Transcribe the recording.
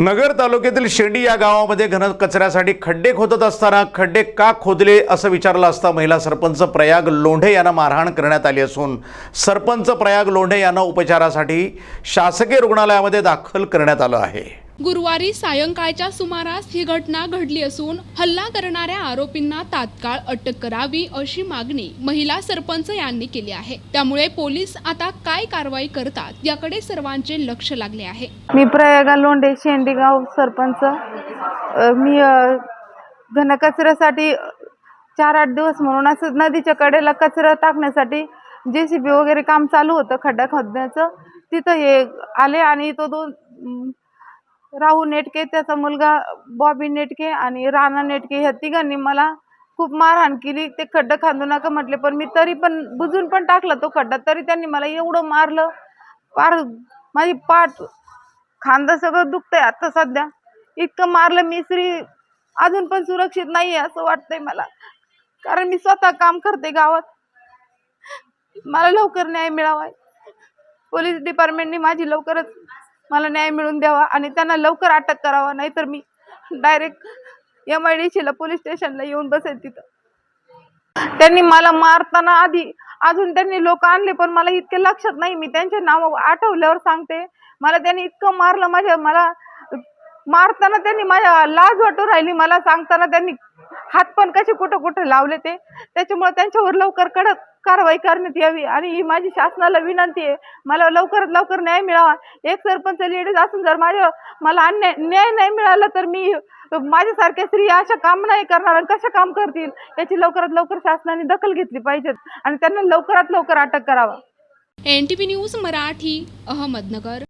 नगर तालुक्यातील शेंडी या गावामध्ये घन कचऱ्यासाठी खड्डे खोदत असताना खड्डे का खोदले असं विचारलं असता महिला सरपंच प्रयाग लोंढे यांना मारहाण करण्यात आली असून सरपंच प्रयाग लोंढे यांना उपचारासाठी शासकीय रुग्णालयामध्ये दाखल करण्यात आलं आहे. गुरुवारी सायंकाळच्या सुमारास ही घटना घडली असून हल्ला करणाऱ्या आरोपींना तात्काळ अटक करावी अशी मागणी महिला सरपंच यांनी केली आहे. त्यामुळे पोलीस आता काय कारवाई करतात याकडे सर्वांचे लक्ष लागले आहे. मी प्रयागा लोंढे शेंडीगाव सरपंच. अ, मी अ, घनकचऱ्यासाठी चार आठ दिवस म्हणून असं नदीच्या कडेला कचरा टाकण्यासाठी जे सी बी वगैरे काम चालू होतं खड्डा खोदण्याचं. तिथं हे आले आणि तो दोन राहू नेटके त्याचा मुलगा बॉबी नेटके आणि राणा नेटके ह्या तिघांनी मला खूप मारहाण केली. ते खड्डा खांदू नका म्हटले पण मी तरी पण बुजून पण टाकला तो खड्डा. तरी त्यांनी मला एवढं मारलं. फार माझी पाठ खांदा सगळं दुखतंय आता सध्या. इतकं मारलं मी श्री अजून पण सुरक्षित नाही आहे असं वाटतंय मला. कारण मी स्वतः काम करते गावात. मला लवकर न्याय मिळावा. पोलीस डिपार्टमेंटने माझी लवकरच मला न्याय मिळवून द्यावा आणि त्यांना लवकर अटक करावा नाहीतर मी डायरेक्ट एम आय डी सीला पोलीस स्टेशनला येऊन बसेल तिथं. त्यांनी मला मारताना आधी अजून त्यांनी लोक आणले पण मला इतके लक्षात नाही. मी त्यांचे नाव आठवल्यावर सांगते. मला त्यांनी इतकं मारलं माझ्या मला मारताना त्यांनी माझ्या लाज वाटू राहिली. मला सांगताना त्यांनी हात पण कसे कुठं कुठं लावले ते. त्याच्यामुळे त्यांच्यावर लवकर कडक कारवाई करण्यात यावी आणि ही माझी शासनाला विनंती आहे. मला लवकरात लवकर न्याय मिळावा. एक सरपंच लेडीज असून जर माझ्या मला अन्याय न्याय नाही मिळाला तर मी माझ्यासारख्या स्त्रिया अशा काम नाही करणार कशा काम करतील? याची लवकरात लवकर शासनाने दखल घेतली पाहिजेत आणि त्यांना लवकरात लवकर अटक करावा. N T news Marathi Ahmednagar.